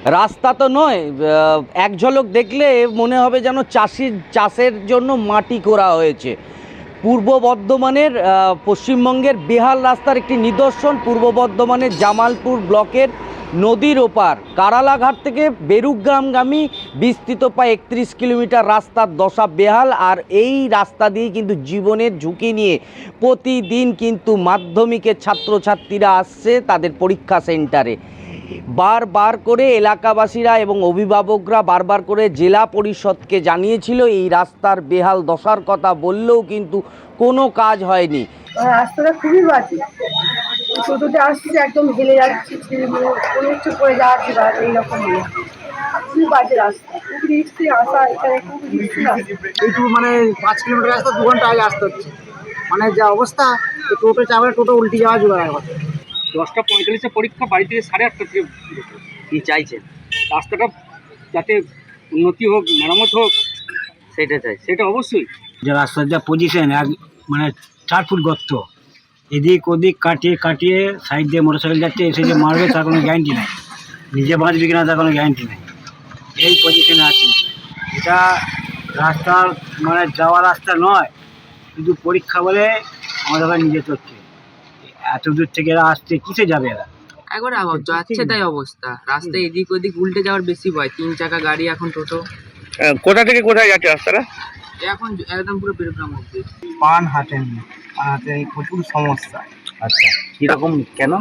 রাস্তা তো নয় এক ঝলক দেখলে মনে হবে যেন চাষির চাষের জন্য মাটি করা হয়েছে। পূর্ব বর্ধমানের পশ্চিমবঙ্গের বেহাল রাস্তার একটি নিদর্শন পূর্ব বর্ধমানের জামালপুর ব্লকের নদীর ওপার। কারালাঘাট থেকে বেরুগ্রামগামী বিস্তৃত প্রায় একত্রিশ কিলোমিটার রাস্তার দশা বেহাল আর এই রাস্তা দিয়ে কিন্তু জীবনের ঝুঁকি নিয়ে প্রতিদিন কিন্তু মাধ্যমিকের ছাত্রছাত্রীরা আসছে তাদের পরীক্ষা সেন্টারে। বারবার করে এলাকাবাসীরা এবং অভিভাবকরা বারবার করে জেলা পরিষদকে জানিয়েছিল, এই রাস্তার বেহাল দশার কথা বললেও কিন্তু কোনো কাজ হয়নি। রাস্তাটা খুবই বাজে। টোটোতে আসছে একদম হেলে যাচ্ছে কোনো কিছু করে যাচ্ছে বা এইরকম হলো খুবই বাজে রাস্তা। খুব রিক্সি আসা এখানে খুব রিক্সি রাস্তা। মানে পাঁচ কিলোমিটার রাস্তা দু ঘণ্টা আগে আসতে হচ্ছে। মানে যা অবস্থা টোটো চাপে টোটো উল্টে যাওয়া জোগাড় একবার দশটা পঁয়তাল্লিশে পরীক্ষা বাড়ি থেকে সাড়ে আটটা থেকে। কি চাইছেন? রাস্তাটা যাতে উন্নতি হোক মেরামত হোক সেটা চাই সেটা অবশ্যই। যে রাস্তার যা পজিশন এক মানে চার ফুট গর্ত। এদিক ওদিক কাটিয়ে কাটিয়ে সাইড দিয়ে মোটর সাইকেল যাচ্ছে এসে যে মারবে তার কোনো গ্যারান্টি নেই। নিজে বাঁচবে কিনা তার কোনো গ্যারান্টি নেই। এই পজিশনে আছি। এটা রাস্তার মানে যাওয়া রাস্তা নয় কিন্তু পরীক্ষা বলে আমাদের ওখানে নিজে চলছে এত দূর থেকে এরা আসছে কিসে যাবে এরা? একবার যাচ্ছে তাই অবস্থা। রাস্তায় এদিক ওদিক উল্টে যাওয়ার বেশি ভয়। তিন চাকা গাড়ি এখন টোটো। কোথা থেকে কোথায় যাচ্ছে রাস্তাটা? এখন একদম পুরো বেরোগ্রাম পান হাঁটেন পান হাতে প্রচুর সমস্যা। আচ্ছা কীরকম কেন?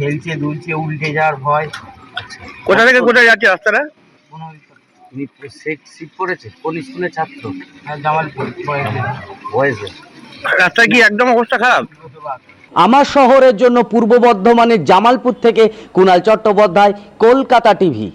হেলছে দুলছে উল্টে যাওয়ার ভয়। কোথা থেকে কোথায় যাচ্ছে রাস্তাটা? কোনো সিট সিট পড়েছে কোন স্কুলের ছাত্র? জামালপুর বয়েসে রাস্তায় কি একদম অবস্থা খারাপ? আমার শহরের জন্য পূর্ব বর্ধমানের জামালপুর থেকে কুণাল চট্টোপাধ্যায় কলকাতা টিভি।